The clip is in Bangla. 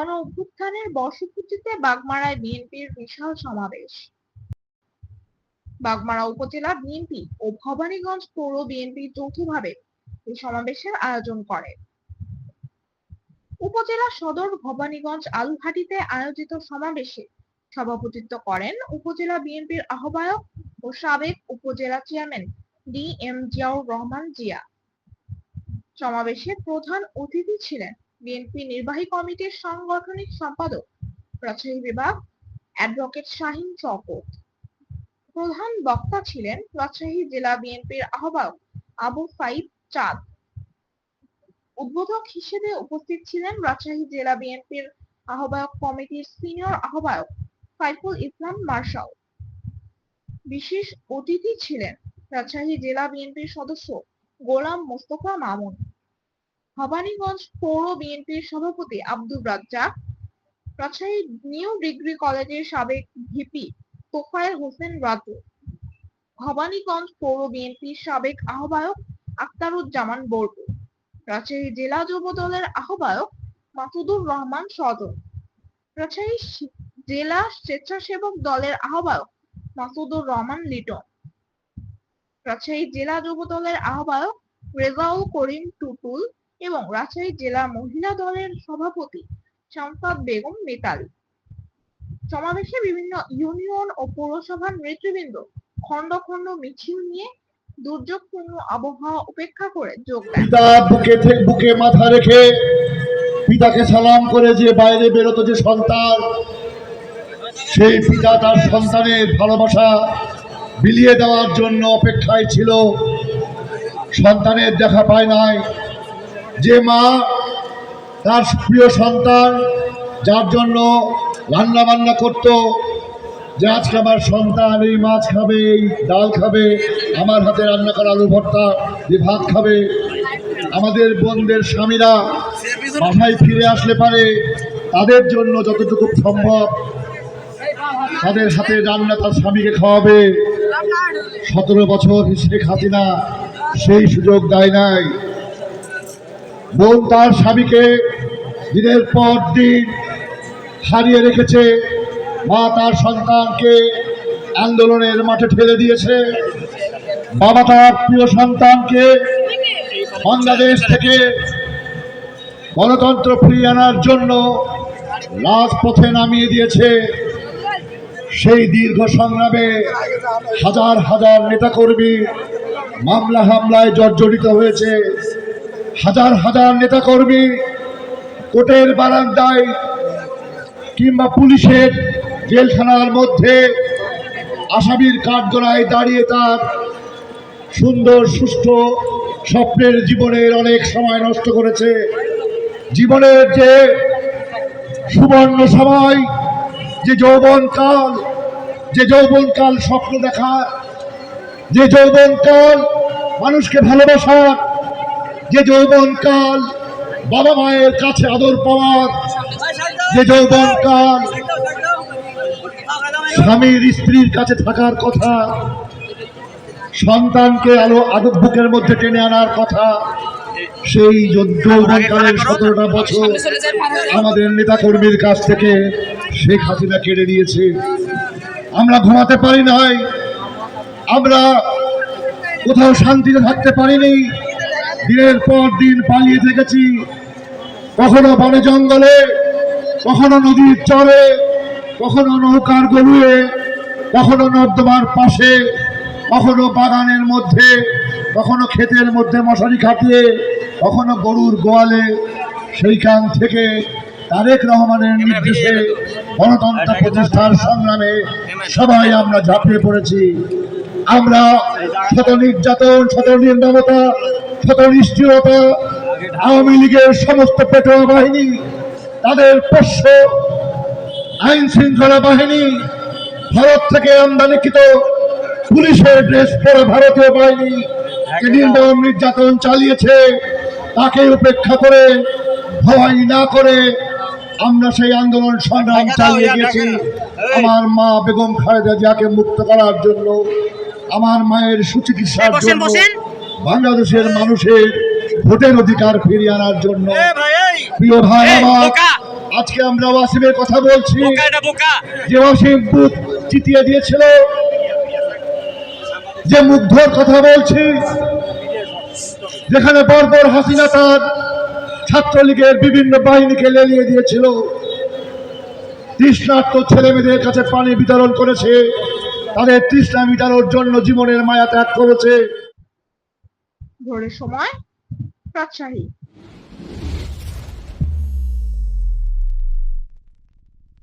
গণ অভ্যুত্থানের বর্ষপূর্তিতে বাগমারায় বিএনপির বিশাল সমাবেশ। বাগমারা উপজেলা বিএনপি ও ভবানীগঞ্জ পৌর বিএনপি যৌথভাবে এই সমাবেশের আয়োজন করে। উপজেলা সদর ভবানীগঞ্জ আলুঘাটিতে আয়োজিত সমাবেশে সভাপতিত্ব করেন উপজেলা বিএনপির আহ্বায়ক ও সাবেক উপজেলা chairman D M Ziaur Rahman Zia. সমাবেশে প্রধান অতিথি ছিলেন বিএনপি নির্বাহী কমিটির সাংগঠনিক সম্পাদক, রাজশাহী বিভাগ অ্যাডভোকেট শাহিন শওকত প্রধান বক্তা ছিলেন রাজশাহী জেলা বিএনপির আহ্বায়ক আবু সাইদ চাঁদ। উদ্বোধক হিসেবে উপস্থিত ছিলেন রাজশাহী জেলা বিএনপির আহ্বায়ক কমিটির সিনিয়র আহ্বায়ক সাইফুল ইসলাম মার্শাল। বিশেষ অতিথি ছিলেন রাজশাহী জেলা বিএনপির সদস্য গোলাম মোস্তফা মামুন। ভবানীগঞ্জ পৌর বিএনপির সভাপতি আব্দুর রাজ্জাক, রাজশাহী নিউ ডিগ্রি কলেজের সাবেক ভিপি তোফায়েল হোসেন রাজু, ভবানীগঞ্জ পৌর বিএনপির সাবেক আহ্বায়ক আক্তারুজ্জামান বর্গু রাজশাহী জেলা যুব দলের আহ্বায়ক মাসুদুর রহমান সদর রাজশাহী জেলা স্বেচ্ছাসেবক দলের আহ্বায়ক মাসুদুর রহমান লিটন, রাজশাহী জেলা যুব দলের আহ্বায়ক রেজাউল করিম টুটুল এবং রাজশাহী জেলা মহিলা দলের সভাপতি শামসাদ বেগম মিতালি। সমাবেশে বিভিন্ন ইউনিয়ন ও পৌরসভার নেতৃবৃন্দ খন্ড খন্ড মিছিল নিয়ে দুর্যোগপূর্ণ আবহাওয়া উপেক্ষা করে যোগ পিতা বুকে বুকে মাথা রেখে পিতাকে সালাম করে যে বাইরে বেরোতো যে সন্তান, সেই পিতা তার সন্তানের ভালোবাসা বিলিয়ে দেওয়ার জন্য অপেক্ষায় ছিল। সন্তানের দেখা পায় নাই। যে মা তার প্রিয় সন্তান, যার জন্য রান্না বান্না করত, যে আজকে আমার সন্তান এই মাছ খাবে, এই ডাল খাবে, আমার হাতে রান্না করা আলু ভর্তা যে ভাত খাবে। আমাদের বোনদের স্বামীরা বাসায় ফিরে আসলে পারে, তাদের জন্য যতটুকু সম্ভব তাদের হাতে রান্না তার স্বামীকে খাওয়াবে। সতেরো বছর শেখ হাসিনা সেই সুযোগ দেয় নাই। বোন তার স্বামীকে দিনের পর দিন হারিয়ে রেখেছে। মা তার সন্তানকে আন্দোলনের মাঠে ঠেলে দিয়েছে। বাবা তার প্রিয় সন্তানকে বাংলাদেশ থেকে গণতন্ত্র ফিরিয়ে আনার জন্য রাজপথে নামিয়ে দিয়েছে। সেই দীর্ঘ সংগ্রামে হাজার হাজার নেতাকর্মী মামলা হামলায় জর্জরিত হয়েছে। হাজার হাজার নেতাকর্মী কোর্টের বারান্দায় কিংবা পুলিশের জেলখানার মধ্যে আসামির কাঠগড়ায় দাঁড়িয়ে তার সুন্দর, সুষ্ঠু স্বপ্নের জীবনের অনেক সময় নষ্ট করেছে। জীবনের যে সুবর্ণ সময়, যে যৌবনকাল যে যৌবনকাল স্বপ্ন দেখা, যে যৌবনকাল মানুষকে ভালোবাসার যে যৌবনকাল বাবা মায়ের কাছে আদর পাওয়ার, যে যৌবনকাল স্বামীর স্ত্রীর কাছে থাকার কথা, সন্তানকে আলো আদব বুকের মধ্যে টেনে আনার কথা, সেই যৌবনকালের সতেরোটা বছর আমাদের নেতাকর্মীর কাছ থেকে শেখ হাসিনা কেড়ে নিয়েছে। আমরা ঘুমাতে পারি নাই, আমরা কোথাও শান্তিতে থাকতে পারিনি দিনের পর দিন পালিয়ে থেকেছি। কখনো বনে জঙ্গলে, কখনো নদীর চরে কখনো নৌকার গলুয়ে কখনো নর্দমার পাশে, কখনো বাগানের মধ্যে, কখনো ক্ষেতের মধ্যে মশারি খাটিয়ে, কখনো গরুর গোয়ালে। সেইখান থেকে তারেক রহমানের নির্দেশে গণতন্ত্র প্রতিষ্ঠার সংগ্রামে সবাই আমরা ঝাঁপিয়ে পড়েছি। আমরা শত নির্যাতন, শত নির্মমতা শত নিষ্ঠুরতা আওয়ামী লীগের সমস্ত পেটোয়া বাহিনী তাদের পোষ্য আইন শৃঙ্খলা বাহিনী ভারত থেকে আমদানিকৃত পুলিশের ড্রেস পরে ভারতীয় বাহিনী নির্মম নির্যাতন চালিয়েছে তাকে উপেক্ষা করে ভয় না করে আমরা সেই আন্দোলন সংগ্রাম চালিয়ে গেছি। আমার মা বেগম খালেদা জিয়াকে মুক্ত করার জন্য আমার মায়ের সুচিকিৎসার জন্য। বাংলাদেশের মানুষের ভোটের অধিকার ফিরিয়ে আনার জন্য। প্রিয় ভাই আমার আজকে আমরা ওয়াসিমের কথা বলছি। যে ওয়াসিম বুথ জিতিয়ে দিয়েছিল যে মুগ্ধর কথা বলছি যেখানে বর্বর হাসিনা তার ছাত্রলীগের বিভিন্ন বাহিনীকে লেলিয়ে দিয়েছিল। তৃষ্ণার্ত ছেলে মেয়েদের কাছে পানি বিতরণ করেছে। তাদের তৃষ্ণা মিটানোর জন্য জীবনের মায়া ত্যাগ করেছে। ভোরের সময় রাজশাহী।